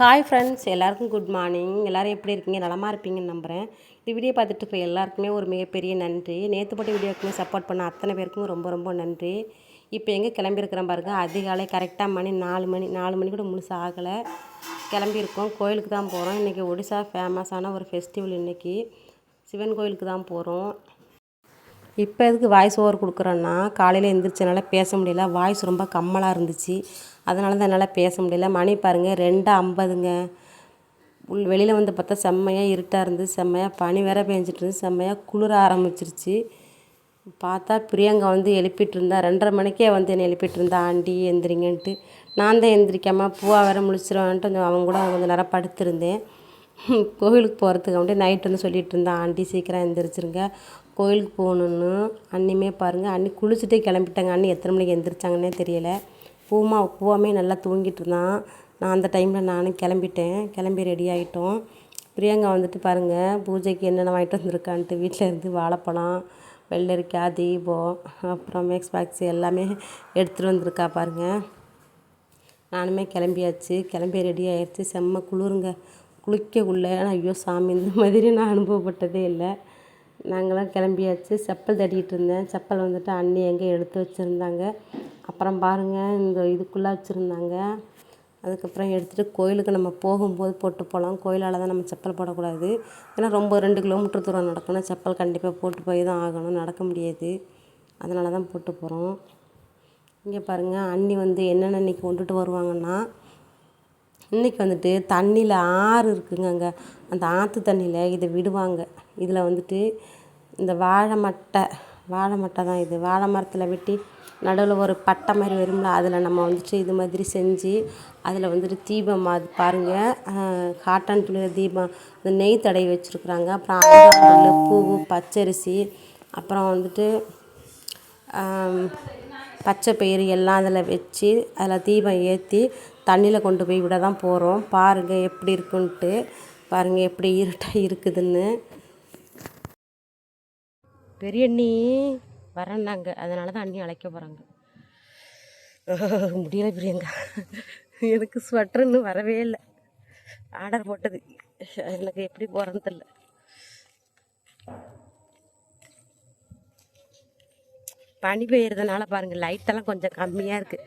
Hi friends எல்லாருக்கும் good morning எல்லோரும் எப்படி இருக்கீங்க? நலமாக இருப்பீங்கன்னு நம்புகிறேன் இந்த வீடியோ பார்த்துட்டு இப்போ எல்லாருக்குமே ஒரு மிகப்பெரிய நன்றி. நேற்று போட்ட வீடியோக்குமே சப்போர்ட் பண்ண அத்தனை பேருக்கும் ரொம்ப ரொம்ப நன்றி. இப்போ எங்கே கிளம்பியிருக்கிறேன் பாருங்க. அதிகாலை கரெக்டாக மணி நாலு மணி நாலு மணி கூட முழுசு ஆகலை. கிளம்பியிருக்கோம். கோயிலுக்கு தான் போகிறோம் இன்றைக்கி ஒடிசா ஃபேமஸான ஒரு ஃபெஸ்டிவல் இன்றைக்கி சிவன் கோயிலுக்கு தான் போகிறோம் இப்போ எதுக்கு வாய்ஸ் ஓவர் கொடுக்குறோன்னா காலையில் எழுந்திரிச்சனால பேச முடியல. வாய்ஸ் ரொம்ப கம்மலாக இருந்துச்சு. அதனால தான் என்னால் பேச முடியல. மணி பாருங்கள் ரெண்டு ஐம்பதுங்க. உள் வெளியில் வந்து பார்த்தா செம்மையாக இருட்டாக இருந்து செம்மையாக பனி வேற பேஞ்சிட்டு இருந்து செம்மையாக குளிர ஆரம்பிச்சிருச்சு. பார்த்தா பிரியங்கா வந்து எழுப்பிட்டு இருந்தா ரெண்டரை மணிக்கே வந்து என்னை எழுப்பிட்டு இருந்தா ஆண்டி எந்திரிங்கன்ட்டு. நான் தான் எந்திரிக்காமல் பூவா வேற முழிச்சிருவான்ட்டு கொஞ்சம் அவங்க கூட கொஞ்சம் நேரம் படுத்திருந்தேன். கோவிலுக்கு போகிறதுக்கு அப்படியே நைட் வந்து சொல்லிட்டு இருந்தான் ஆண்டி சீக்கிரம் எந்திரிச்சிருங்க. கோயிலுக்கு போகணுன்னு அண்ணிமே பாருங்கள் அண்ணி குளிச்சுட்டே கிளம்பிட்டாங்க. அண்ணி எத்தனை மணிக்கு எந்திரிச்சாங்கன்னே தெரியலை. பூமா பூவாமே நல்லா தூங்கிட்டு இருந்தான். நான் அந்த டைமில் நானும் கிளம்பிட்டேன். கிளம்பி ரெடி ஆகிட்டோம் பிரியங்கா வந்துட்டு பாருங்கள் பூஜைக்கு என்னென்ன வாங்கிட்டு வந்திருக்கான்ட்டு வீட்டில் இருந்து வாழைப்பழம் வெள்ளரிக்காய் தீபம் அப்புறம் மேக்ஸ் பாக்ஸ் எல்லாமே எடுத்துகிட்டு வந்திருக்கா பாருங்கள் நானுமே கிளம்பியாச்சு. கிளம்பி ரெடி ஆயிடுச்சு செம்ம குளிருங்க. குளிக்கக்குள்ளே ஐயோ சாமி இந்த மாதிரி நான் அனுபவப்பட்டதே இல்லை. நாங்களாம் கிளம்பியாச்சு. செப்பல் தட்டிக்கிட்டு இருந்தேன். செப்பல் வந்துட்டு அண்ணி எங்கே எடுத்து வச்சுருந்தாங்க. அப்புறம் பாருங்கள் இந்த இதுக்குள்ளே வச்சுருந்தாங்க. அதுக்கப்புறம் எடுத்துகிட்டு கோயிலுக்கு நம்ம போகும்போது போட்டு போகலாம் கோயிலால் தான் நம்ம செப்பல் போடக்கூடாது. ஏன்னா ரொம்ப ரெண்டு கிலோமீட்டர் தூரம் நடக்கணும். செப்பல் கண்டிப்பாக போட்டு போய் தான் ஆகணும். நடக்க முடியாது. அதனால தான் போட்டு போகிறோம் இங்கே பாருங்கள் அண்ணி வந்து என்னென்ன இன்றைக்கி கொண்டுட்டு வருவாங்கன்னா இன்றைக்கி வந்துட்டு தண்ணியில் ஆறு இருக்குங்க அங்கே அந்த ஆற்று தண்ணியில் இதை விடுவாங்க. இதில் வந்துட்டு இந்த வாழை மட்டை வாழை மட்டை தான் இது. வாழை மரத்தில் வெட்டி நடுவில் ஒரு பட்டை மாதிரி வரும்ல அதில் நம்ம வந்துட்டு இது மாதிரி செஞ்சு அதில் வந்துட்டு தீபம் அது பாருங்கள் காட்டன் துளி தீபம். இந்த நெய் தடவி வச்சுருக்குறாங்க. அப்புறம் அருகாம்புல் பூவு பச்சரிசி அப்புறம் வந்துட்டு பச்சை பயிறு எல்லாம் அதில் வச்சு அதில் தீபம் ஏற்றி தண்ணியில் கொண்டு போய் விட தான் போகிறோம் பாருங்கள் எப்படி இருக்குன்ட்டு. பாருங்கள் எப்படி இருட்டாக இருக்குதுன்னு. பெரிய அண்ணி வரேன்னாங்க அதனால தான் அண்ணி அழைக்க போகிறாங்க முடியல பிரியங்கா. எனக்கு ஸ்வெட்டர்னு வரவே இல்லை. ஆர்டர் போட்டது. எனக்கு எப்படி போகிறேன்னு தெரில பனி பெய்யறதுனால பாருங்கள் லைட்டெல்லாம் கொஞ்சம் கம்மியாக இருக்குது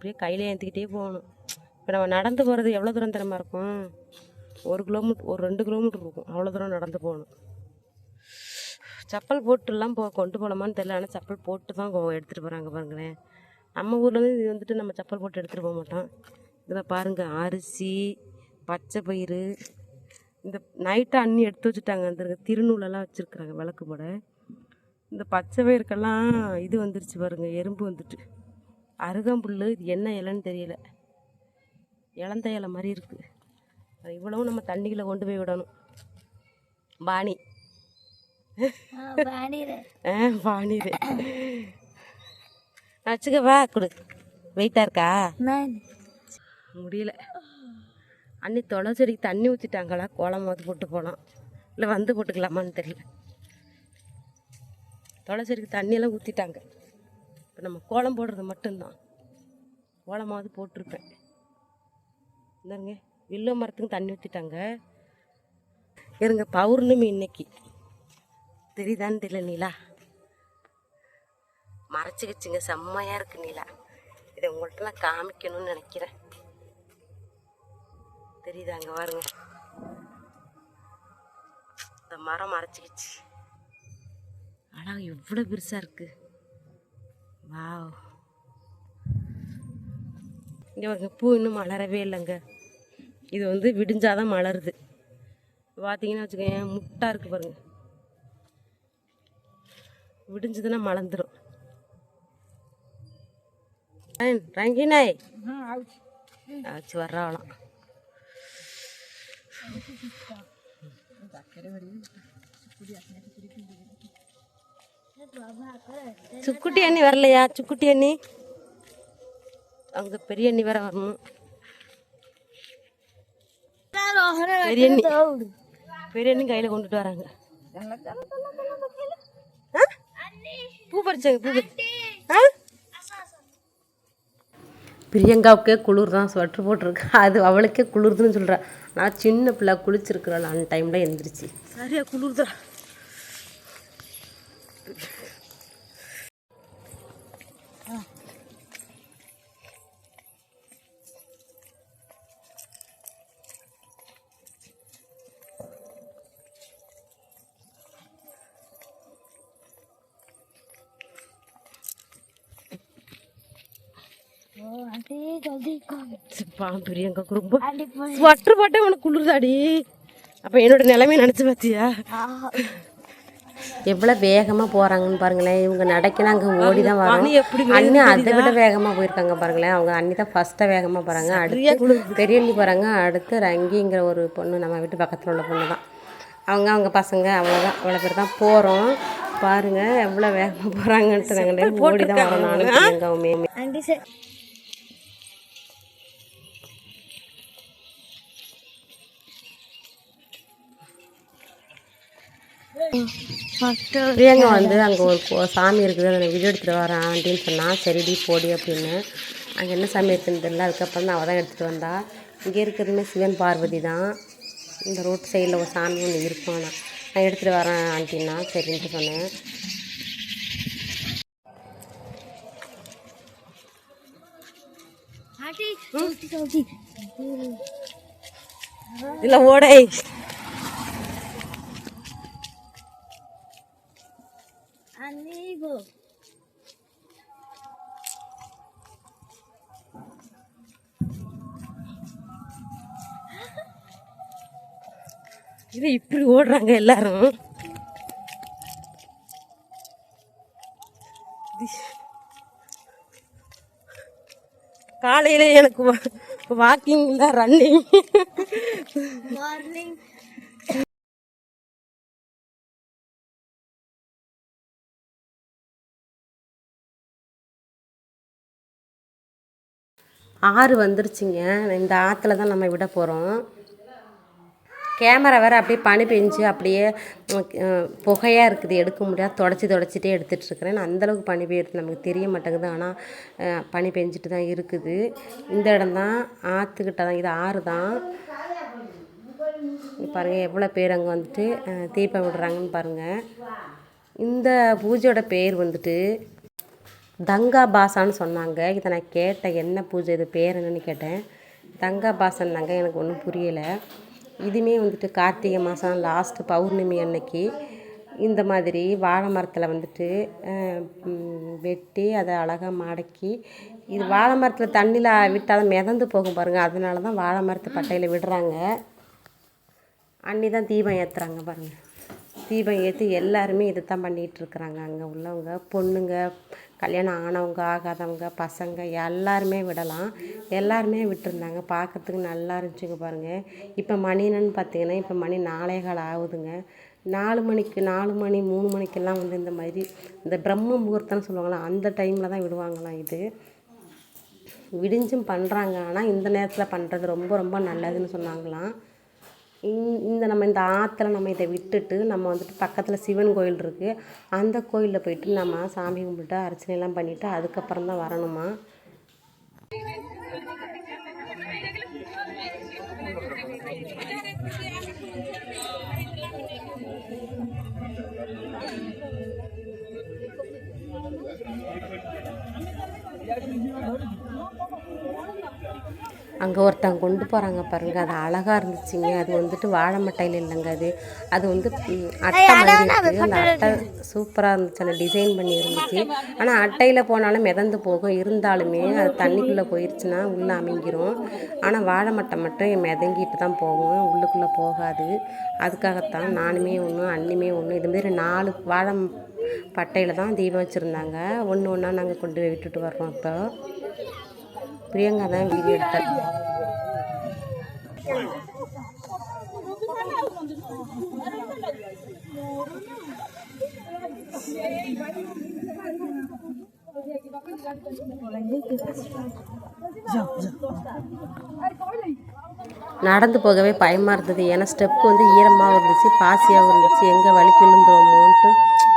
அப்படியே கையில் ஏற்றிக்கிட்டே போகணும். இப்போ நம்ம நடந்து போகிறது எவ்வளோ தூரம் தரமாக இருக்கும்? ஒரு கிலோமீட்டர் ஒரு ரெண்டு கிலோமீட்டர் இருக்கும். அவ்வளோ தூரம் நடந்து போகணும். செப்பல் போட்டுலாம் போ கொண்டு போகலாமான்னு தெரியல. ஆனால் செப்பல் போட்டு தான் எடுத்துகிட்டு போகிறாங்க பாருங்களேன். நம்ம ஊர்லேருந்து இது வந்துட்டு நம்ம செப்பல் போட்டு எடுத்துகிட்டு போக மாட்டோம். இதில் பாருங்கள் அரிசி பச்சை பயிறு இந்த நைட்டாக அண்ணி எடுத்து வச்சுட்டாங்க. அந்த திருநூலெல்லாம் வச்சுருக்குறாங்க விளக்கு போட. இந்த பச்சை பயிருக்கெல்லாம் இது வந்துருச்சு பாருங்க. எறும்பு வந்துட்டு. அருகம்புல் இது என்ன இலைன்னு தெரியல. இளந்த இலை மாதிரி இருக்குது இவ்வளவும் நம்ம தண்ணிக்குள்ளே கொண்டு போய் விடணும். பாணி. ஆ பாணிரு வச்சுக்கவா கொடு. வெயிட்டாக இருக்கா? முடியல. அன்னி தொலை செடிக்கு தண்ணி ஊற்றிட்டாங்களா கோலமாவது போட்டு போகலாம் இல்லை வந்து போட்டுக்கலாமான்னு தெரியல. தொலை செடிக்கு தண்ணியெல்லாம் ஊற்றிட்டாங்க இப்போ நம்ம கோலம் போடுறது மட்டும்தான். கோலமாவது போட்டிருப்பேன். இந்தாருங்க வில்லோ மரத்துக்கு தண்ணி ஊற்றிட்டாங்க இருங்க பௌர்ணமி இன்னைக்கு. தெரியுதான்னு தெரியல நீலா. மறைச்சிக்கிச்சுங்க செம்மையாக இருக்கு நீலா. இதை உங்கள்கிட்டலாம் காமிக்கணும்னு நினைக்கிறேன். தெரியுதாங்க பாருங்க. இந்த மரம் மறைச்சிக்கிச்சு. ஆனால் எவ்வளோ பெருசாக இருக்குது வாவ் இங்கே பாருங்க பூ இன்னும் மலரவே இல்லைங்க. இது வந்து விடிஞ்சாதான் மலருது. பார்த்தீங்கன்னா வச்சுக்கோங்க முட்டாக இருக்குது பாருங்க. விடிஞ்சதுன்னா மலர்ந்துடும் ரங்கினாய் ஆச்சு. வர்றாவலாம் சுக்குட்டி அண்ணி வரலையா? சுக்குட்டி அண்ணி? அங்க பெரிய அண்ணி வேற வரணும். பெரிய அண்ணி பெரிய அண்ணி கையில கொண்டுட்டு வராங்க. பூ பறிச்சாங்க பூ ஆ? பிரியங்காவுக்கே குளிர் தான் ஸ்வெட்ரு போட்டிருக்கா. அது அவளுக்கே குளிர்துன்னு சொல்கிறா நான் சின்ன பிள்ளை குளிச்சிருக்கிறேன். அந்த டைமில் எழுந்திரிச்சு சரியா குளிர்தான் பாவம் பிரியங்கா ரொம்ப ஸ்வட்டர் போட்டே உனக்கு குளிர்தாடி. அப்போ என்னோட நிலைமையை நினச்சி பார்த்தியா எவ்வளோ வேகமாக போகிறாங்கன்னு பாருங்களேன். இவங்க நடக்கினா அங்கே ஓடி தான் வரும். அண்ணி அதை விட வேகமாக போயிருக்காங்க பாருங்களேன். அவங்க அண்ணி தான் ஃபஸ்ட்டாக வேகமாக போகிறாங்க அடுத்து பெரியண்ணி போகிறாங்க அடுத்து ரங்கிங்கிற ஒரு பொண்ணு நம்ம வீட்டு பக்கத்தில் உள்ள பொண்ணு தான். அவங்க அவங்க பசங்க அவ்வளோதான் அவ்வளோ பேர் தான் போகிறோம் பாருங்கள் எவ்வளோ வேகமாக போகிறாங்கன்ட்டு நாங்கள் ஓடி தான் வரோம் நானும் எங்கள் பிரியங்கா வந்து அங்கே ஒரு சாமி இருக்குது அதை வீடியோ எடுத்துகிட்டு வரேன் அப்படின்னு சொன்னால் செரிடி போடி அப்படின்னு. அங்கே என்ன சாமி இருக்குன்னு தெரியல அதுக்கப்புறம் தான் அவள் தான் எடுத்துகிட்டு வந்தா. இங்கே இருக்கிறதுமே சிவன் பார்வதி தான். இந்த ரோட் சைடில் ஒரு சாமி ஒன்று இருக்கும் ஆனால் நான் எடுத்துகிட்டு வரேன் ஆண்டின்னா சரின்ட்டு சொன்னேன். இல்லை ஓடை. amigo. இது இப்படி ஓடுறாங்க எல்லாரும். காலையில் எனக்கு வாக்கிங் இல்லை ரன்னிங் மார்னிங் ஆறு வந்துருச்சுங்க. இந்த ஆற்றுல தான் நம்ம விட போகிறோம் கேமரா வேறு அப்படியே பனி பெஞ்சு அப்படியே புகையாக இருக்குது. எடுக்க முடியாது. தொடச்சி தொடச்சிட்டே எடுத்துகிட்ருக்கிறேன் நான் அந்தளவுக்கு பனி பெய்யுறது நமக்கு தெரிய மாட்டேங்குது. ஆனால் பனி பெஞ்சிட்டு தான் இருக்குது. இந்த இடம் தான் ஆற்றுக்கிட்ட தான். இது ஆறு தான். பாருங்கள் எவ்வளோ பேர் அங்கே வந்துட்டு தீபம் விடுறாங்கன்னு பாருங்கள் இந்த பூஜையோட பேர் வந்துட்டு தங்கா பாசான்னு சொன்னாங்க. இதை நான் கேட்டேன் என்ன பூஜை இது பேர் என்னன்னு கேட்டேன். தங்கா பாசன்னாங்க எனக்கு ஒன்றும் புரியலை. இதுவுமே வந்துட்டு கார்த்திகை மாதம் லாஸ்ட்டு பௌர்ணமி அன்னைக்கு. இந்த மாதிரி வாழை மரத்தில் வந்துட்டு வெட்டி அதை அழகாக மடக்கி இது வாழை மரத்தில் தண்ணியில் விட்டால் தான் மிதந்து போகும் பாருங்கள் அதனால தான் வாழை மரத்து பட்டையில் விடுறாங்க. அன்னி தான் தீபம் ஏற்றுறாங்க பாருங்கள் தீபம் ஏற்றி எல்லாருமே இதை தான் பண்ணிகிட்டு இருக்கிறாங்க. அங்கே உள்ளவங்க பொண்ணுங்க கல்யாணம் ஆனவங்க ஆகாதவங்க பசங்க எல்லாருமே விடலாம். எல்லாருமே விட்டுருந்தாங்க. பார்க்கறதுக்கு நல்லா இருந்துச்சுங்க பாருங்கள் இப்போ மணி என்னன்னு பார்த்தீங்கன்னா இப்போ மணி நாலே கால் ஆகுதுங்க. நாலு மணிக்கு நாலு மணி மூணு மணிக்கெல்லாம் வந்து இந்த மாதிரி இந்த பிரம்ம முகூர்த்தம்னு சொல்லுவாங்களா அந்த டைமில் தான் விடுவாங்களாம் இது. விடிஞ்சும் பண்ணுறாங்க ஆனால் இந்த நேரத்தில் பண்ணுறது ரொம்ப ரொம்ப நல்லதுன்னு சொன்னாங்களாம். இந்த நம்ம இந்த ஆற்றுல நம்ம இதை விட்டுட்டு நம்ம வந்துட்டு பக்கத்தில் சிவன் கோயில் இருக்குது அந்த கோயிலில் போயிட்டு நம்ம சாமி கும்பிட்டு அர்ச்சனைலாம் பண்ணிவிட்டு அதுக்கப்புறம் தான் வரணுமா? அங்கே ஒருத்தங்க கொண்டு போகிறாங்க பாருங்க. அது அழகாக இருந்துச்சுங்க. அது வந்துட்டு வாழை மட்டையில் இல்லைங்க அது. அது வந்து அட்டை மாதிரி இருக்குது. அந்த அட்டை சூப்பராக இருந்துச்சு. அந்த டிசைன் பண்ணி இருந்துச்சு ஆனால் அட்டையில் போனாலும் மிதந்து போகும். இருந்தாலுமே அது தண்ணிக்குள்ளே போயிடுச்சுன்னா உள்ளே அமைங்கிரும். ஆனால் வாழை மட்டை மட்டும் மிதங்கிட்டு தான் போகும். உள்ளுக்குள்ளே போகாது. அதுக்காகத்தான் நானுமே ஒன்று அண்ணிமே ஒன்று இதுமாரி நாலு வாழை பட்டையில் தான் தீபம் வச்சுருந்தாங்க. ஒன்று ஒன்றா நாங்கள் கொண்டு போய் விட்டுட்டு வர்றோம் இப்போ. பிரியங்கா தான் வீடியோ எடுத்தாங்க நடந்து போகவே பயமாக இருந்தது. ஏன்னா ஸ்டெப் வந்து ஈரமாகவும் இருந்துச்சு பாசியாகவும் இருந்துச்சு. எங்கே வலிக்கு விழுந்துருவோமோன்ட்டு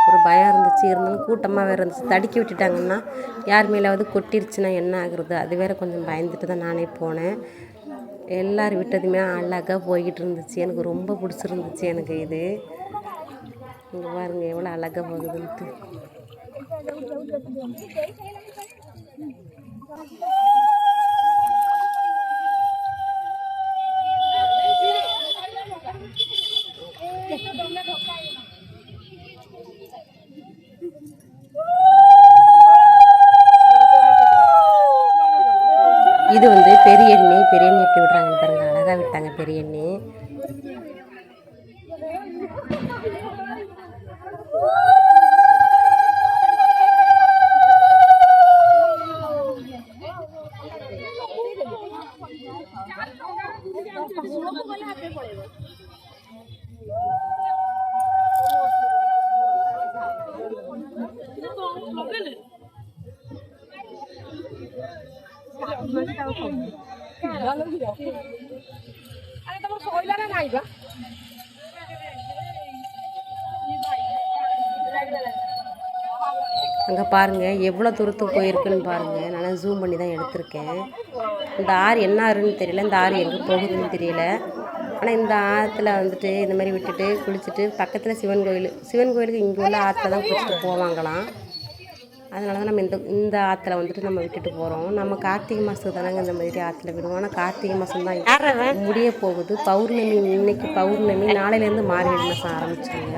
ஒரு பயம் இருந்துச்சு. இருந்தாலும் கூட்டமாக வேறு இருந்துச்சு. தடுக்கி விட்டுட்டாங்கன்னா யார் மேலாவது கொட்டிருச்சுன்னா என்ன ஆகுறது? அது வேற கொஞ்சம் பயந்துட்டு தான் நானே போனேன். எல்லோரும் விட்டதுமே அழகாக போய்கிட்டு இருந்துச்சு. எனக்கு ரொம்ப பிடிச்சிருந்துச்சு எனக்கு இது. இங்கே பாருங்கள் எவ்வளோ அழகாக போகுதுன்ட்டு. இது வந்து பெரிய எண்ணெய் பெரிய எண்ணெய் எப்படி விடுறாங்கன்னு பாருங்கள் அழகாக விட்டாங்க பெரிய எண்ணி பாருங்கள் எவ்வளோ தூரத்துக்கு போயிருக்குன்னு பாருங்கள் நான் ஜூம் பண்ணி தான் எடுத்திருக்கேன். இந்த ஆறு என்ன ஆறுன்னு தெரியல. இந்த ஆறு எங்கே போகுதுன்னு தெரியல. ஆனால் இந்த ஆற்றுல வந்துட்டு இந்த மாதிரி விட்டுட்டு குளிச்சுட்டு பக்கத்தில் சிவன் கோயில் சிவன் கோயிலுக்கு இங்கே உள்ள ஆற்றுல தான் குளிச்சுட்டு போவாங்களாம். அதனால தான் நம்ம இந்த இந்த ஆற்றுல வந்துட்டு நம்ம விட்டுட்டு போகிறோம் நம்ம கார்த்திகை மாதத்துக்கு தானங்க இந்த மாதிரி ஆற்றுல விடுவோம். ஆனால் கார்த்திகை மாதம் தான் முடிய போகுது. பௌர்ணமி இன்னைக்கு பௌர்ணமி நாளையிலேருந்து மார்கழி மாதம் ஆரம்பிச்சாங்க.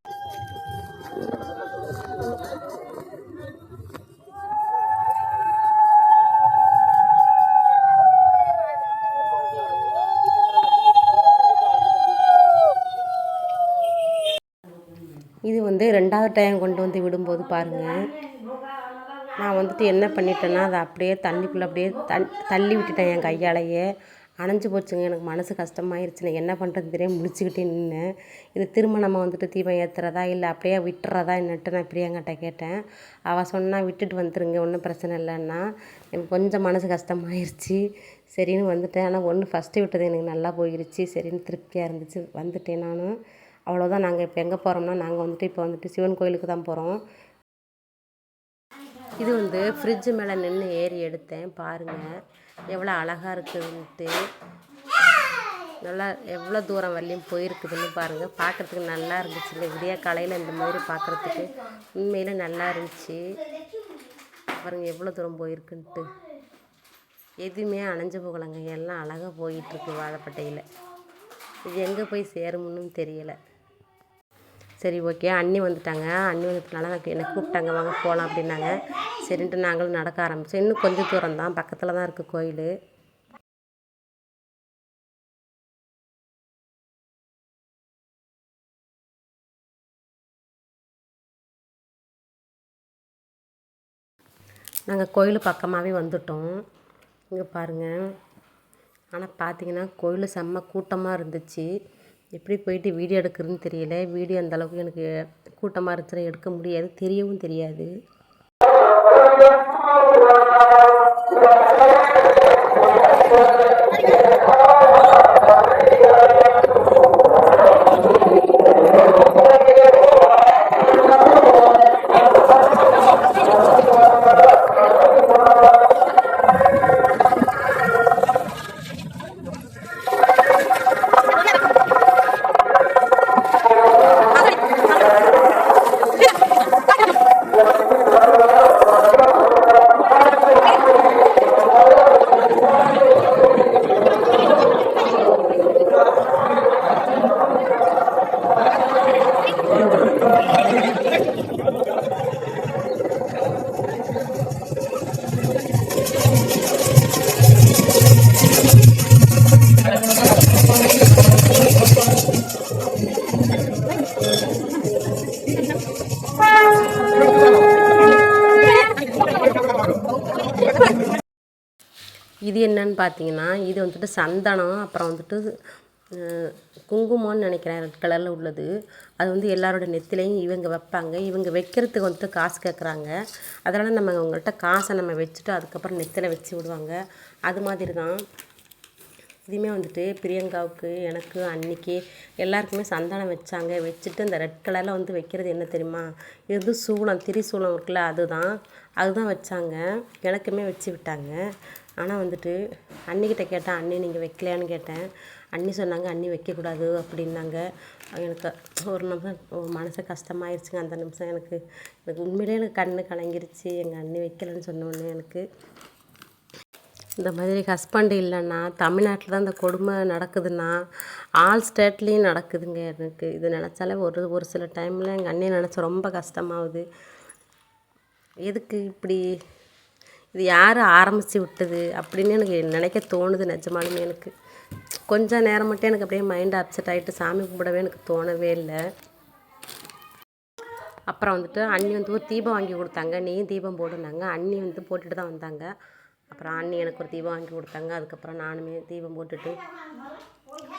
ரெண்டாவது டைம் கொண்டு வந்து விடும்போது பாருங்கள் நான் வந்துட்டு என்ன பண்ணிட்டேன்னா அதை அப்படியே தண்ணிக்குள்ளே அப்படியே தண் தள்ளி விட்டுட்டேன் என் கையாலேயே. அணைஞ்சு போச்சுங்க. எனக்கு மனசு கஷ்டமாயிருச்சு. நான் என்ன பண்ணுறது தெரியாமல் முடிச்சுக்கிட்டே நின்னேன். இது திரும்ப நம்ம வந்துட்டு தீபம் ஏற்றுறதா இல்லை அப்படியே விட்டுறதா என்னட்டு நான் பிரியாங்கிட்ட கேட்டேன். அவள் சொன்னால் விட்டுட்டு வந்துருங்க. ஒன்றும் பிரச்சனை இல்லைன்னா. எனக்கு கொஞ்சம் மனசு கஷ்டமாயிருச்சு. சரின்னு வந்துட்டேன். ஆனால் ஒன்று ஃபஸ்ட்டு விட்டது எனக்கு நல்லா போயிருச்சு. சரின்னு திருப்தியாக இருந்துச்சு. வந்துட்டேன் நானும் அவ்வளோதான் நாங்கள் இப்போ எங்கே போகிறோம்னா நாங்கள் வந்துட்டு இப்போ வந்துட்டு சிவன் கோயிலுக்கு தான் போகிறோம் இது வந்து ஃப்ரிட்ஜு மேலே நின்று ஏறி எடுத்தேன். பாருங்கள் எவ்வளோ அழகாக இருக்குதுன்ட்டு நல்லா எவ்வளோ தூரம் வரலையும் போயிருக்குதுன்னு பாருங்கள் பார்க்குறதுக்கு நல்லா இருந்துச்சு. இல்லை விடிய காலையில் இந்த மாதிரி பார்க்குறதுக்கு உண்மையில் நல்லா இருந்துச்சு. பாருங்கள் எவ்வளோ தூரம் போயிருக்குன்ட்டு. எதுவுமே அணைஞ்சு போகலைங்க. எல்லாம் அழகாக போயிட்டுருக்கு வாழைப்பட்டையில். இது எங்கே போய் சேரும்னு தெரியலை. சரி ஓகே அண்ணி வந்துட்டாங்க. அண்ணி வந்ததுனால எனக்கு என்னை கூப்பிட்டாங்க. வாங்க போகலாம் அப்படின்னாங்க. சரின்ட்டு நாங்களும் நடக்க ஆரம்பித்தோம் இன்னும் கொஞ்சம் தூரம் தான். பக்கத்தில் தான் இருக்குது கோயில். நாங்கள் கோயில் பக்கமாகவே வந்துட்டோம். இங்கே பாருங்கள் ஆனால் பார்த்தீங்கன்னா கோயில் செம்ம கூட்டமாக இருந்துச்சு. எப்படி போயிட்டு வீடியோ எடுக்கிறதுன்னு தெரியல. வீடியோ அந்த அளவுக்கு எனக்கு கூட்டமாக இருந்துச்சுன்னா எடுக்க முடியாது. தெரியவும் தெரியாது. பார்த்தீங்கன்னா இது வந்துட்டு சந்தனம் அப்புறம் வந்துட்டு குங்குமம்னு நினைக்கிறேன் ரெட் கலரில் உள்ளது. அது வந்து எல்லாரோட நெத்திலையும் இவங்க வைப்பாங்க. இவங்க வைக்கிறதுக்கு வந்துட்டு காசு கேட்குறாங்க அதனால் நம்ம அவங்கள்ட்ட காசை நம்ம வச்சுட்டு அதுக்கப்புறம் நெத்தில வச்சு விடுவாங்க. அது மாதிரி தான் இதுவுமே வந்துட்டு பிரியங்காவுக்கு எனக்கு அன்னைக்கு எல்லாருக்குமே சந்தானம் வச்சாங்க. வச்சுட்டு அந்த ரெட் கலரில் வந்து வைக்கிறது என்ன தெரியுமா? இது வந்து சூளம் திரிசூலம் இருக்குல்ல அதுதான். அதுதான் வச்சாங்க. எனக்குமே வச்சு விட்டாங்க. ஆனால் வந்துட்டு அண்ணிக்கிட்ட கேட்டேன் அண்ணி நீங்கள் வைக்கலையான்னு கேட்டேன். அண்ணி சொன்னாங்க அண்ணி வைக்கக்கூடாது அப்படின்னாங்க. எனக்கு ஒரு நிமிஷம் மனசு கஷ்டமாயிருச்சுங்க. அந்த நிமிஷம் எனக்கு எனக்கு உண்மையிலே எனக்கு கண்ணு கலங்கிருச்சு. எங்கள் அண்ணி வைக்கலைன்னு சொன்னோடனே எனக்கு இந்த மாதிரி ஹஸ்பண்ட் இல்லைன்னா தமிழ்நாட்டில் தான் இந்த கொடுமை நடக்குதுன்னா ஆல் ஸ்டேட்லேயும் நடக்குதுங்க எனக்கு. இது நினச்சாலே ஒரு ஒரு சில டைமில் எங்கள் அண்ணியை நினச்சா ரொம்ப கஷ்டமாகுது எதுக்கு இப்படி இது யார் ஆரம்பித்து விட்டது அப்படின்னு எனக்கு நினைக்க தோணுது நிஜமாலுமே எனக்கு. கொஞ்சம் நேரம் மட்டும் எனக்கு அப்படியே மைண்ட் அப்செட் ஆகிட்டு சாமி கும்பிடவே எனக்கு தோணவே இல்லை. அப்புறம் வந்துட்டு அண்ணி வந்து ஒரு தீபம் வாங்கி கொடுத்தாங்க. நீயும் தீபம் போடுனாங்க அண்ணி வந்து போட்டுட்டு தான் வந்தாங்க. அப்புறம் அண்ணி எனக்கு ஒரு தீபம் வாங்கி கொடுத்தாங்க. அதுக்கப்புறம் நானுமே தீபம் போட்டுட்டு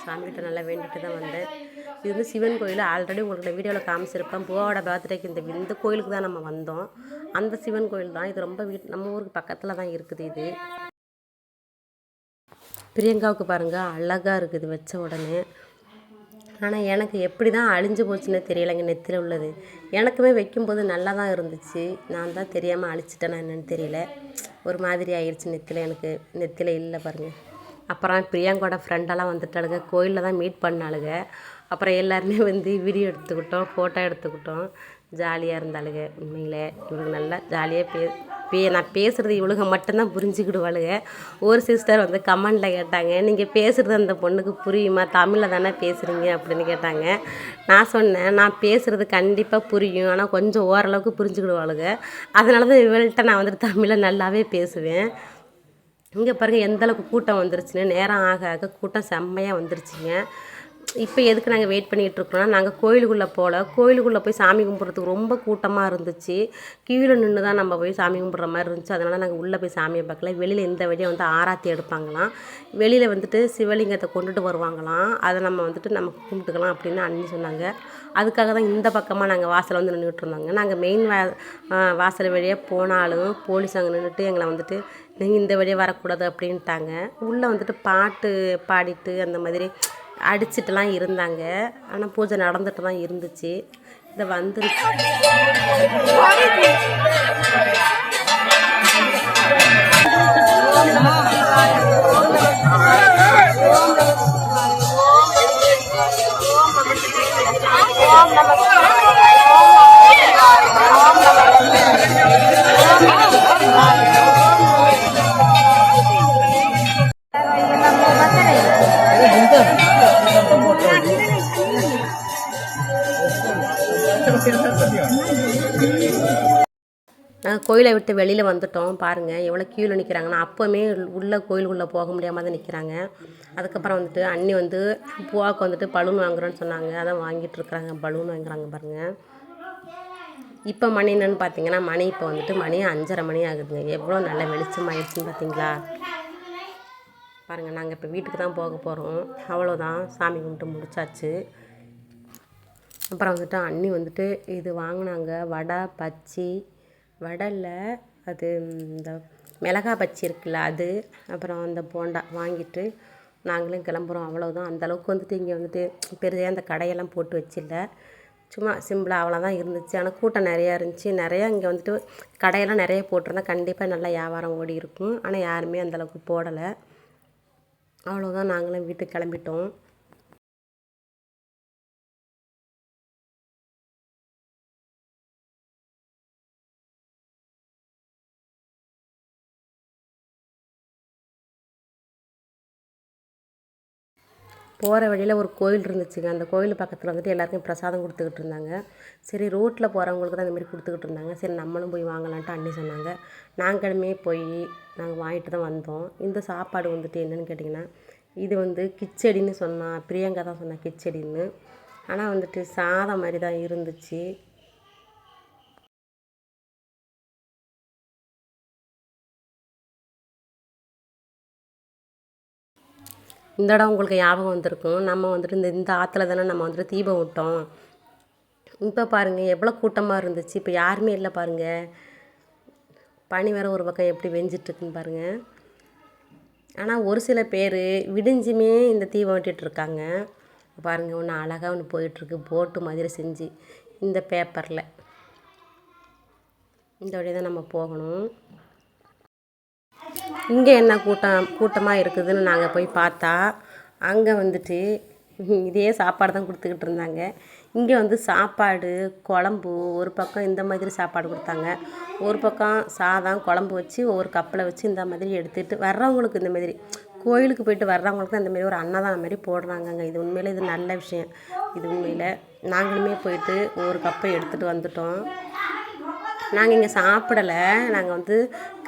சாமிகிட்ட நல்லா வேண்டிட்டு தான் வந்தேன். இது வந்து சிவன் கோயில். ஆல்ரெடி உங்களுக்கு வீடியோவில் காமிச்சிருப்பேன். பூவோட பர்த்டேக்கு இந்த இந்த கோயிலுக்கு தான் நம்ம வந்தோம். அந்த சிவன் கோயில் தான். இது ரொம்ப வீட் நம்ம ஊருக்கு பக்கத்தில் தான் இருக்குது இது. பிரியங்காவுக்கு பாருங்கள் அழகாக இருக்குது வச்ச உடனே. ஆனால் எனக்கு எப்படி தான் அழிஞ்சு போச்சுன்னே தெரியலைங்க நெத்தியில் உள்ளது. எனக்குமே வைக்கும்போது நல்லா தான் இருந்துச்சு. நான் தான் தெரியாமல் அழிச்சிட்டேனா என்னன்னு தெரியல. ஒரு மாதிரி ஆயிடுச்சு நெத்தியில் எனக்கு. நெத்தியில் இல்லை பாருங்கள் அப்புறம் பிரியாங்கோட ஃப்ரெண்டெல்லாம் வந்துட்டாளுங்க. கோயிலில் தான் மீட் பண்ணாளுங்க. அப்புறம் எல்லாருமே வந்து வீடியோ எடுத்துக்கிட்டோம் ஃபோட்டோ எடுத்துக்கிட்டோம். ஜாலியாக இருந்தாளுங்க. உண்மையிலே இவளுக்கு நல்லா ஜாலியாக பே பே நான் பேசுகிறது இவளுங்க மட்டும்தான் புரிஞ்சுக்கிடுவாளுங்க. ஒரு சிஸ்டர் வந்து கமெண்டில் கேட்டாங்க நீங்கள் பேசுகிறது அந்த பொண்ணுக்கு புரியுமா? தமிழில் தானே பேசுகிறீங்க அப்படின்னு கேட்டாங்க. நான் சொன்னேன் நான் பேசுகிறது கண்டிப்பாக புரியும். ஆனால் கொஞ்சம் ஓரளவுக்கு புரிஞ்சுக்கிடுவாளுங்க. அதனால தான் இவள்கிட்ட நான் வந்துட்டு தமிழை நல்லாவே பேசுவேன். இங்கே பாருங்கள் எந்த அளவுக்கு கூட்டம் வந்துருச்சுன்னு. நேரம் ஆக ஆக கூட்டம் செம்மையாக வந்துருச்சுங்க. இப்போ எதுக்கு நாங்கள் வெயிட் பண்ணிகிட்டு இருக்கோம்னா நாங்கள் கோயிலுக்குள்ளே போகல கோயிலுக்குள்ளே போய் சாமி கும்பிட்றதுக்கு ரொம்ப கூட்டமாக இருந்துச்சு. கீழே நின்று தான் நம்ம போய் சாமி கும்பிட்ற மாதிரி இருந்துச்சு. அதனால் நாங்கள் உள்ளே போய் சாமியை பார்க்கல. வெளியில் இந்த வழியாக வந்து ஆராத்தி எடுப்பாங்களாம். வெளியில் வந்துட்டு சிவலிங்கத்தை கொண்டுட்டு வருவாங்களாம். அதை நம்ம வந்துட்டு நம்ம கும்பிட்டுக்கலாம் அப்படின்னு அண்ணி சொன்னாங்க. அதுக்காக தான் இந்த பக்கமாக நாங்கள் வாசலில் வந்து நின்றுட்டு இருந்தாங்க. நாங்கள் மெயின் வா வாசல் வழியாக போனாலும் போலீஸ் அங்கே நின்றுட்டு எங்களை வந்துட்டு நீங்கள் இந்த வழியாக வரக்கூடாது அப்படின்ட்டாங்க. உள்ளே வந்துட்டு பாட்டு பாடிட்டு அந்த மாதிரி அடிச்சிட்டுலாம் இருந்தாங்க. ஆனால் பூஜை நடந்துட்டு தான் இருந்துச்சு. இதை வந்துருச்சு நமஸ்காரம் கோயிலை விட்டு வெளியில் வந்துட்டோம். பாருங்கள் எவ்வளோ கீழே நிற்கிறாங்கன்னா அப்போவுமே உள்ளே கோயிலுக்குள்ளே போக முடியாமல் தான் நிற்கிறாங்க அதுக்கப்புறம் வந்துட்டு அண்ணி வந்து பூவாவுக்கு வந்துட்டு பலூன் வாங்குறோன்னு சொன்னாங்க. அதான் வாங்கிட்டு இருக்கிறாங்க பலூன் வாங்குறாங்க பாருங்கள் இப்போ மணி என்னென்னு பார்த்தீங்கன்னா மணி இப்போ வந்துட்டு மணி அஞ்சரை மணி ஆகுதுங்க. எவ்வளோ நல்ல வெளிச்சம் ஆயிடுச்சுன்னு பார்த்தீங்களா பாருங்கள் நாங்கள் இப்போ வீட்டுக்கு தான் போக போகிறோம் அவ்வளோதான் சாமி கும்பிட்டு முடிச்சாச்சு. அப்புறம் வந்துட்டு அண்ணி வந்துட்டு இது வாங்கினாங்க வடை பச்சி வடலில் அது இந்த மிளகா பச்சி இருக்குல்ல அது அப்புறம் அந்த போண்டா வாங்கிட்டு நாங்களும் கிளம்புறோம். அவ்வளோதான் அந்தளவுக்கு வந்துட்டு இங்கே வந்துட்டு பெருசாக அந்த கடையெல்லாம் போட்டு வச்சில்ல. சும்மா சிம்பிளாக அவ்வளோதான் இருந்துச்சு. ஆனால் கூட்டம் நிறையா இருந்துச்சு. நிறையா இங்கே வந்துட்டு கடையெல்லாம் நிறைய போட்டிருந்தா கண்டிப்பாக நல்லா வியாபாரம் ஓடி இருக்கும். ஆனால் யாருமே அந்தளவுக்கு போடலை. அவ்வளோதான் நாங்களும் வீட்டுக்கு கிளம்பிட்டோம். போகிற வழியில் ஒரு கோயில் இருந்துச்சுங்க. அந்த கோயில் பக்கத்தில் வந்துட்டு எல்லாருக்கும் பிரசாதம் கொடுத்துக்கிட்டு இருந்தாங்க. சரி ரோட்டில் போகிறவங்களுக்கு தான் இந்தமாரி கொடுத்துக்கிட்டு இருந்தாங்க. சரி நம்மளும் போய் வாங்கலான்ட்டு அண்ணி சொன்னாங்க. நாங்களுமே போய் நாங்கள் வாங்கிட்டு தான் வந்தோம். இந்த சாப்பாடு வந்துட்டு என்னன்னு கேட்டிங்கன்னா இது வந்து கிச்சடின்னு சொன்னால் பிரியங்கா தான் சொன்னான் கிச்சடின்னு. ஆனால் வந்துட்டு சாதம் மாதிரி தான் இருந்துச்சு. இந்த இடம் உங்களுக்கு ஞாபகம் வந்திருக்கும். நம்ம வந்துட்டு இந்த இந்த ஆற்றுல தானே நம்ம வந்துட்டு தீபம் விட்டோம் இப்போ பாருங்கள் எவ்வளோ கூட்டமாக இருந்துச்சு. இப்போ யாருமே இல்லை பாருங்கள் பனி வேறு ஒரு பக்கம் எப்படி வெஞ்சிட்ருக்குன்னு பாருங்கள் ஆனால் ஒரு சில பேர் விடிஞ்சுமே இந்த தீபம் விட்டுட்டுருக்காங்க பாருங்கள் ஒன்று அழகாக ஒன்று போயிட்டுருக்கு. போட்டு மாதிரி செஞ்சு இந்த பேப்பரில் இந்த வழி தான் நம்ம போகணும். இங்கே என்ன கூட்டம் கூட்டமாக இருக்குதுன்னு நாங்கள் போய் பார்த்தா அங்கே வந்துட்டு இதே சாப்பாடு தான் கொடுத்துக்கிட்டு இருந்தாங்க. இங்கே வந்து சாப்பாடு குழம்பு ஒரு பக்கம் இந்த மாதிரி சாப்பாடு கொடுத்தாங்க. ஒரு பக்கம் சாதம் குழம்பு வச்சு ஒவ்வொரு கப்பில் வச்சு இந்த மாதிரி எடுத்துகிட்டு வர்றவங்களுக்கு இந்த மாதிரி. கோயிலுக்கு போயிட்டு வர்றவங்களுக்கு தான் இந்த மாதிரி ஒரு அன்னதானம் மாதிரி போடுறாங்கங்க இது உண்மையில் இது நல்ல விஷயம். இது உண்மையில் நாங்களுமே போயிட்டு ஒரு கப்பை எடுத்துகிட்டு வந்துட்டோம். நாங்கள் இங்கே சாப்பிடலை. நாங்கள் வந்து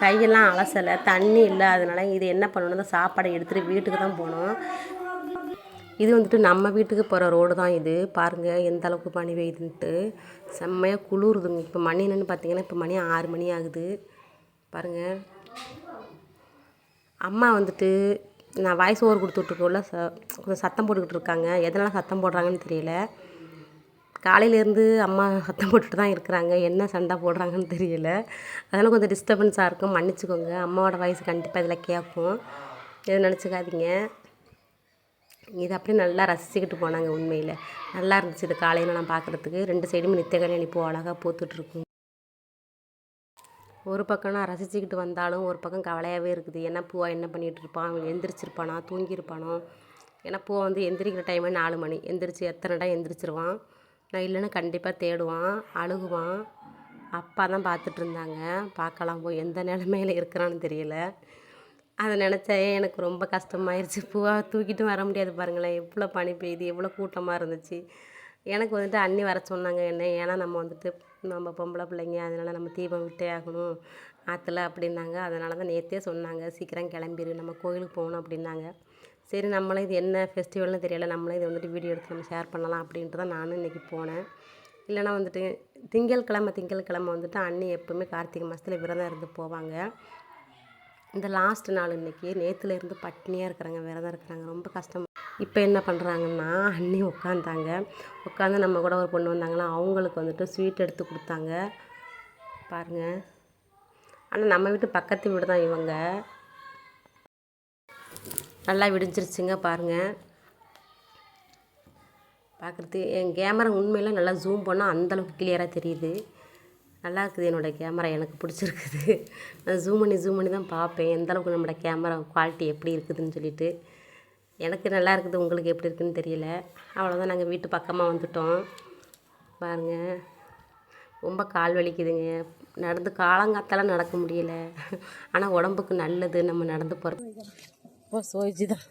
கையெல்லாம் அலசலை தண்ணி இல்லை. அதனால் இது என்ன பண்ணணும் சாப்பாடை எடுத்துகிட்டு வீட்டுக்கு தான் போனோம். இது வந்துட்டு நம்ம வீட்டுக்கு போகிற ரோடு தான் இது. பாருங்கள் எந்த அளவுக்கு பனி பெய்யுதுன்ட்டு செம்மையாக குளிருதுங்க. இப்போ மணி என்னென்னு பார்த்தீங்கன்னா இப்போ மணி ஆறு மணி ஆகுது. பாருங்கள் அம்மா வந்துட்டு நான் வாய்ஸ் ஓவர் கொடுத்துட்ருக்கோம்ல ச கொஞ்சம் சத்தம் போட்டுக்கிட்டு இருக்காங்க. எதனால் சத்தம் போடுறாங்கன்னு தெரியல. காலையிலேருந்து அம்மா சத்தம் போட்டுட்டு தான் இருக்கிறாங்க. என்ன சண்டை போடுறாங்கன்னு தெரியல. அதெல்லாம் கொஞ்சம் டிஸ்டர்பன்ஸாக இருக்கும். மன்னிச்சுக்கோங்க. அம்மாவோட வாய்ஸ் கண்டிப்பாக இதில் கேட்கும். எதுவும் நினச்சிக்காதீங்க. இது அப்படியே நல்லா ரசிச்சுக்கிட்டு போனாங்க உண்மையில். நல்லா இருந்துச்சு இது காலையில் நான் பார்க்குறதுக்கு ரெண்டு சைடும் நித்திய கல்யாணி பூ அழகாக பூத்துட்ருக்கும் ஒரு பக்கம் நான் ரசிச்சுக்கிட்டு வந்தாலும் ஒரு பக்கம் கவலையாகவே இருக்குது. ஏன்னா பூவா என்ன பண்ணிகிட்டு இருப்பான்? அவன் எந்திரிச்சிருப்பானா? தூங்கியிருப்பானோ? ஏன்னா பூவை வந்து எந்திரிக்கிற டைமே நாலு மணி. எந்திரிச்சு எத்தனை டைம் எந்திரிச்சிருவான்? நான் இல்லைன்னா கண்டிப்பாக தேடுவான் அழுகுவான். அப்பா தான் பார்த்துட்டு இருந்தாங்க பார்க்கலாம் போய் எந்த நிலமையில இருக்கிறான்னு தெரியல. அதை நினச்சா எனக்கு ரொம்ப கஷ்டமாயிருச்சு. பூவா தூக்கிட்டு வர முடியாது பாருங்களேன். எவ்வளோ பனி பெய்யுது எவ்வளோ கூட்டமாக இருந்துச்சு. எனக்கு வந்துட்டு அண்ணி வர சொன்னாங்க என்ன. ஏன்னா நம்ம வந்துட்டு நம்ம பொம்பளை பிள்ளைங்க அதனால் நம்ம தீபம் விட்டே ஆகணும். ஆற்றுல அப்படின்னாங்க. அதனால தான் நேற்றே சொன்னாங்க சீக்கிரம் கிளம்பிடு நம்ம கோயிலுக்கு போகணும் அப்படின்னாங்க. சரி நம்மளும் இது என்ன ஃபெஸ்டிவல்னு தெரியலை. நம்மளும் இதை வந்துட்டு வீடியோ எடுத்து நம்ம ஷேர் பண்ணலாம் அப்படின்ட்டு தான் நானும் இன்றைக்கி போனேன். இல்லைனா வந்துட்டு திங்கட்கிழமை திங்கட்கிழமை வந்துட்டு அண்ணி எப்போவுமே கார்த்திகை மாதத்தில் விரதம் இருந்து போவாங்க. இந்த லாஸ்ட் நாள் இன்றைக்கி நேற்றுல இருந்து பட்னியாக இருக்கிறாங்க விரதம் இருக்கிறாங்க. ரொம்ப கஷ்டம். இப்போ என்ன பண்ணுறாங்கன்னா அண்ணி உட்காந்தாங்க உட்காந்து நம்ம கூட ஒரு பொண்ணு வந்தாங்கன்னா அவங்களுக்கு வந்துட்டு ஸ்வீட் எடுத்து கொடுத்தாங்க. பாருங்கள் ஆனால் நம்ம வீட்டு பக்கத்து வீடு தான் இவங்க. நல்லா விடிஞ்சிருச்சுங்க பாருங்கள் பார்க்குறது என் கேமரா உண்மையில நல்லா ஜூம் பண்ணால் அந்தளவுக்கு கிளியராக தெரியுது. நல்லா இருக்குது என்னோடய கேமரா எனக்கு பிடிச்சிருக்குது. நான் ஜூம் பண்ணி ஜூம் பண்ணி தான் பார்ப்பேன். எந்தளவுக்கு நம்மளோட கேமரா குவாலிட்டி எப்படி இருக்குதுன்னு சொல்லிட்டு. எனக்கு நல்லா இருக்குது உங்களுக்கு எப்படி இருக்குதுன்னு தெரியல. அவ்வளோதான் நாங்கள் வீட்டு பக்கமாக வந்துட்டோம். பாருங்கள் ரொம்ப கால் வலிக்குதுங்க. நடந்து காலங்காத்தால நடக்க முடியல. ஆனால் உடம்புக்கு நல்லது நம்ம நடந்து போகிறோம் ஓ சோஜி தான்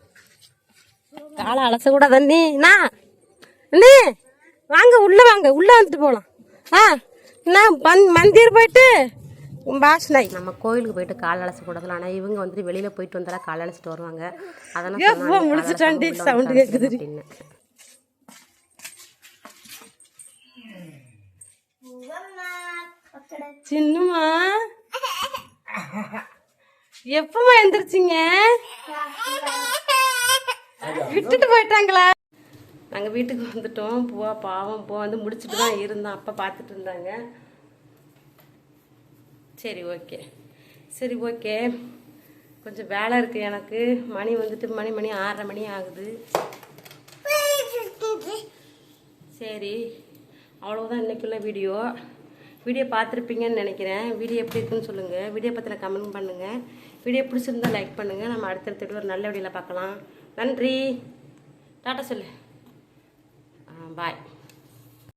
காலை அலசக்கூடாது அண்ணி. நான் அண்ணி. வாங்க உள்ளே வாங்க. உள்ளே வந்துட்டு போகலாம் ஆ நான் மந் மந்திர் போயிட்டு பாஷ்னாய் நம்ம கோயிலுக்கு போயிட்டு கால் அலசக்கூடாதுல. ஆனால் இவங்க வந்துட்டு வெளியில் போயிட்டு வந்தாலும் கால் அலசிட்டு வருவாங்க. அதெல்லாம் முடிச்சுட்டாண்டி சவுண்டு கேட்குது அப்படின்னு. சின்னம்மா எப்பமா எந்திரிச்சிங்க? விட்டுட்டு போயிட்டாங்களா? நாங்கள் வீட்டுக்கு வந்துட்டோம். பூவா பாவம் பூ வந்து முடிச்சுட்டு தான் இருந்தோம். அப்பா பார்த்துட்டு இருந்தாங்க. சரி ஓகே. சரி ஓகே. கொஞ்சம் வேலை இருக்குது எனக்கு. மணி வந்துட்டு மணி மணி ஆறரை மணி ஆகுது. சரி. அவ்வளோதான் இன்றைக்குள்ள வீடியோ. வீடியோ பார்த்துருப்பீங்கன்னு நினைக்கிறேன். வீடியோ எப்படி இருக்குன்னு சொல்லுங்கள் வீடியோ பற்றின கமெண்ட் பண்ணுங்கள் வீடியோ பிடிச்சிருந்தா லைக் பண்ணுங்கள் நம்ம அடுத்தடுத்து ஒரு நல்ல வீடியோவில் பார்க்கலாம். நன்றி. டாட்டா சொல்லு. பாய்